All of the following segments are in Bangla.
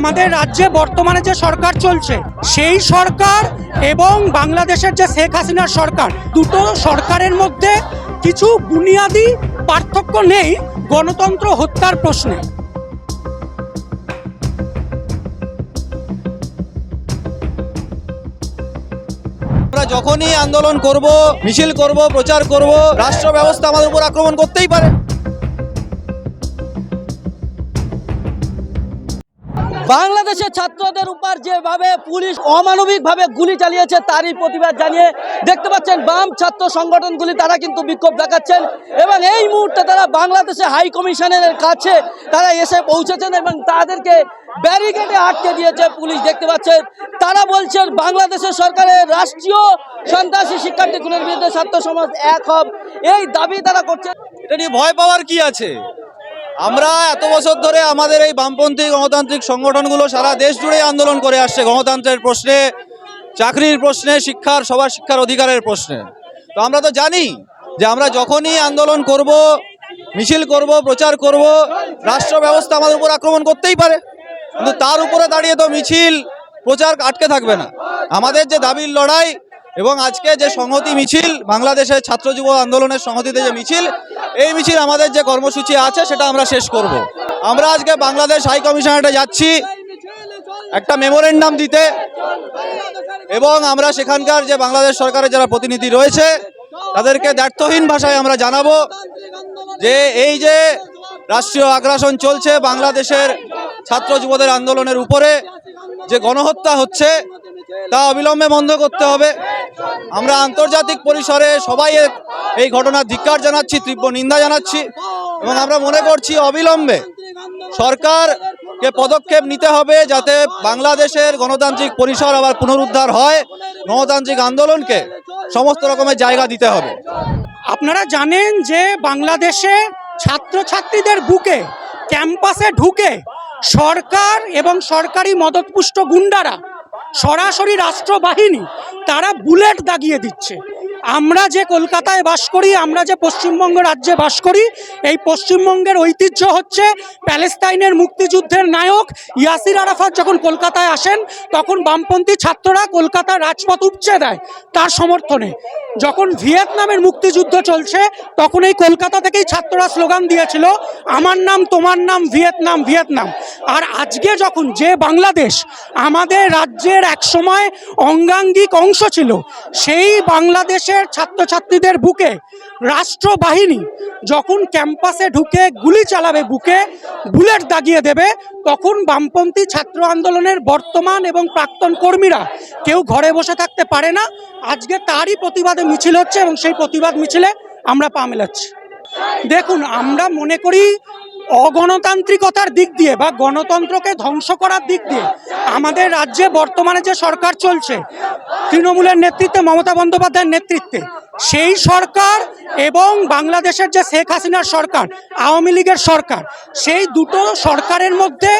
আমাদের রাজ্যে বর্তমানে যে সরকার চলছে, সেই সরকার এবং বাংলাদেশের যে শেখ হাসিনার সরকার, দুটো সরকারের মধ্যে কিছু বুনিয়াদি পার্থক্য নেই গণতন্ত্র হত্যার প্রশ্নে। আমরা যখনই আন্দোলন করব, মিছিল করব, প্রচার করব রাষ্ট্র ব্যবস্থা আমাদের উপর আক্রমণ করতেই পারে। বাংলাদেশের ছাত্রদের উপর যেভাবে পুলিশ অমানবিকভাবে গুলি চালিয়েছে, তারই প্রতিবাদ জানিয়ে দেখতে পাচ্ছেন বাম ছাত্র সংগঠনগুলি, তারা কিন্তু বিক্ষোভ দেখাচ্ছেন এবং এই মুহূর্তে তারা বাংলাদেশে হাই কমিশনের কাছে তারা এসে পৌঁছেছেন এবং তাদেরকে ব্যারিকেডে আটকে দিয়েছে পুলিশ। দেখতে পাচ্ছেন, তারা বলছেন বাংলাদেশের সরকারের রাষ্ট্রীয় সন্ত্রাসী শিক্ষার্থী খুনের বিরুদ্ধে ছাত্র সমাজ এক হব। এই দাবি তারা করছে। এটা নিয়ে ভয় পাওয়ার কি আছে? আমরা এত বছর ধরে আমাদের এই বামপন্থী গণতান্ত্রিক সংগঠনগুলো সারা দেশ জুড়ে আন্দোলন করে আসছে গণতন্ত্রের প্রশ্নে, চাকরির প্রশ্নে, শিক্ষার, সবার শিক্ষার অধিকারের প্রশ্নে। তো আমরা তো জানি যে আমরা যখনই আন্দোলন করব, মিছিল করব, প্রচার করব, রাষ্ট্র ব্যবস্থা আমাদের উপর আক্রমণ করতেই পারে। কিন্তু তার উপরে দাঁড়িয়ে তো মিছিল, প্রচার আটকে থাকবে না। আমাদের যে দাবির লড়াই এবং আজকে যে সংহতি মিছিল, বাংলাদেশের ছাত্র যুব আন্দোলনের সংহতিতে যে মিছিল, এই মিছিল আমাদের যে কর্মসূচি আছে সেটা আমরা শেষ করব। আমরা আজকে বাংলাদেশ হাই কমিশনারেটে যাচ্ছি। একটা মেমোরেন্ডাম দিতে এবং আমরা সেখানকার যে বাংলাদেশ সরকারের যারা প্রতিনিধি রয়েছে, তাদেরকে দ্ব্যর্থহীন ভাষায় আমরা জানাব যে এই যে রাষ্ট্রীয় আগ্রাসন চলছে বাংলাদেশের ছাত্র যুবদের আন্দোলনের উপরে, যে গণহত্যা হচ্ছে তা অবিলম্বে বন্ধ করতে হবে। আমরা আন্তর্জাতিক পরিসরে সবাই এই ঘটনার ধিক্কার জানাচ্ছি, তীব্র নিন্দা জানাচ্ছি এবং আমরা মনে করছি অবিলম্বে সরকারকে পদক্ষেপ নিতে হবে যাতে বাংলাদেশের গণতান্ত্রিক পরিসর আবার পুনরুদ্ধার হয়। গণতান্ত্রিক আন্দোলনকে সমস্ত রকমের জায়গা দিতে হবে। আপনারা জানেন যে বাংলাদেশে ছাত্রছাত্রীদের বুকে, ক্যাম্পাসে ঢুকে সরকার এবং সরকারি মদতপুষ্ট গুন্ডারা সরাসরি রাষ্ট্রবাহিনী তারা বুলেট দাগিয়ে দিচ্ছে। আমরা যে কলকাতায় বাস করি, আমরা যে পশ্চিমবঙ্গ রাজ্যে বাস করি, এই পশ্চিমবঙ্গের ঐতিহ্য হচ্ছে প্যালেস্তাইনের মুক্তিযুদ্ধের নায়ক ইয়াসির আরাফাত যখন কলকাতায় আসেন, তখন বামপন্থী ছাত্ররা কলকাতার রাজপথ উপচে দেয় তার সমর্থনে। যখন ভিয়েতনামের মুক্তিযুদ্ধ চলছে, তখন এই কলকাতা থেকেই ছাত্ররা স্লোগান দিয়েছিল, আমার নাম, তোমার নাম, ভিয়েতনাম ভিয়েতনাম। আর আজকে যখন যে বাংলাদেশ আমাদের রাজ্যের একসময় অঙ্গাঙ্গিক অংশ ছিল, সেই বাংলাদেশের ছাত্রছাত্রীদের বুকে, রাষ্ট্রবাহিনী যখন ক্যাম্পাসে ঢুকে গুলি চালাবে বুকে, বুলেট দাগিয়ে দেবে, তখন বামপন্থী ছাত্র আন্দোলনের বর্তমান এবং প্রাক্তন কর্মীরা কেউ ঘরে বসে থাকতে পারে না। আজকে তারই প্রতিবাদে মিছিল হচ্ছে এবং সেই প্রতিবাদ মিছিলে আমরা পা মেলাচ্ছি। দেখুন, আমরা মনে করি অগণতান্ত্রিকতার দিক দিয়ে বা গণতন্ত্রকে ধ্বংস করার দিক দিয়ে আমাদের রাজ্যে বর্তমানে যে সরকার চলছে, তৃণমূলের নেতৃত্বে মমতা বন্দ্যোপাধ্যায়ের নেতৃত্বে, সেই সরকার এবং বাংলাদেশের যে শেখ হাসিনার সরকার, আওয়ামী লীগের সরকার, সেই দুটো সরকারের মধ্যে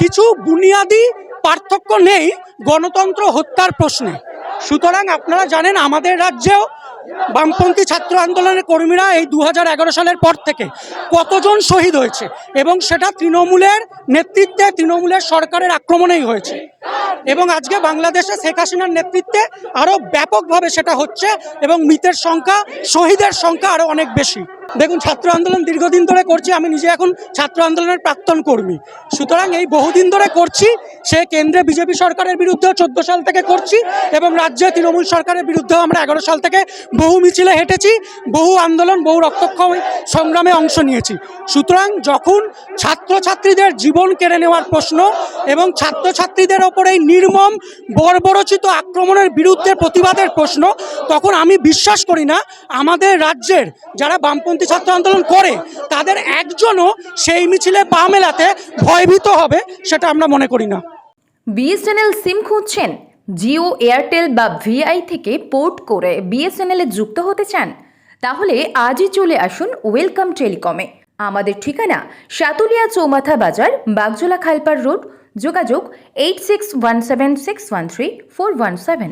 কিছু বুনিয়াদি পার্থক্য নেই গণতন্ত্র হত্যার প্রশ্নে। সুতরাং আপনারা জানেন আমাদের রাজ্যেও বামপন্থী ছাত্র আন্দোলনের কর্মীরা এই দু হাজার এগারো সালের পর থেকে কতজন শহীদ হয়েছে? এবং সেটা তৃণমূলের নেতৃত্বে, তৃণমূলের সরকারের আক্রমণেই হয়েছে। এবং আজকে বাংলাদেশে শেখ হাসিনার নেতৃত্বে আরও ব্যাপকভাবে সেটা হচ্ছে এবং মৃতের সংখ্যা, শহীদের সংখ্যা আরও অনেক বেশি। দেখুন, ছাত্র আন্দোলন দীর্ঘদিন ধরে করছি, আমি নিজে এখন ছাত্র আন্দোলনের প্রাক্তন কর্মী। সুতরাং এই বহুদিন ধরে করছি, সে কেন্দ্রে বিজেপি সরকারের বিরুদ্ধেও চোদ্দ সাল থেকে করছি, এবং রাজ্যে তৃণমূল সরকারের বিরুদ্ধেও আমরা এগারো সাল থেকে বহু মিছিলে হেঁটেছি, বহু আন্দোলন, বহু রক্তক্ষম সংগ্রামে অংশ নিয়েছি। সুতরাং যখন ছাত্রছাত্রীদের জীবন কেড়ে নেওয়ার প্রশ্ন এবং ছাত্রছাত্রীদের ওপর এই নির্মম, বর্বরচিত আক্রমণের বিরুদ্ধে প্রতিবাদের প্রশ্ন, তখন আমি বিশ্বাস করি না, আমাদের রাজ্যের যারা বামপন্থী ছাত্র আন্দোলন করে, তাদের একজনও সেই মিছিলে পা মেলাতে ভয়ভীত হবে, সেটা আমরা মনে করি না। বিএসএনএল সিম খুঁজছেন? জিও, এয়ারটেল বা ভিআই থেকে পোর্ট করে বিএসএনএল এ যুক্ত হতে চান? তাহলে আজই চলে আসুন ওয়েলকাম টেলিকমে। আমাদের ঠিকানা সাতুলিয়া চৌমাথা বাজার, বাগজোলা খালপার রোড। যোগাযোগ eight six one seven six one three four one seven.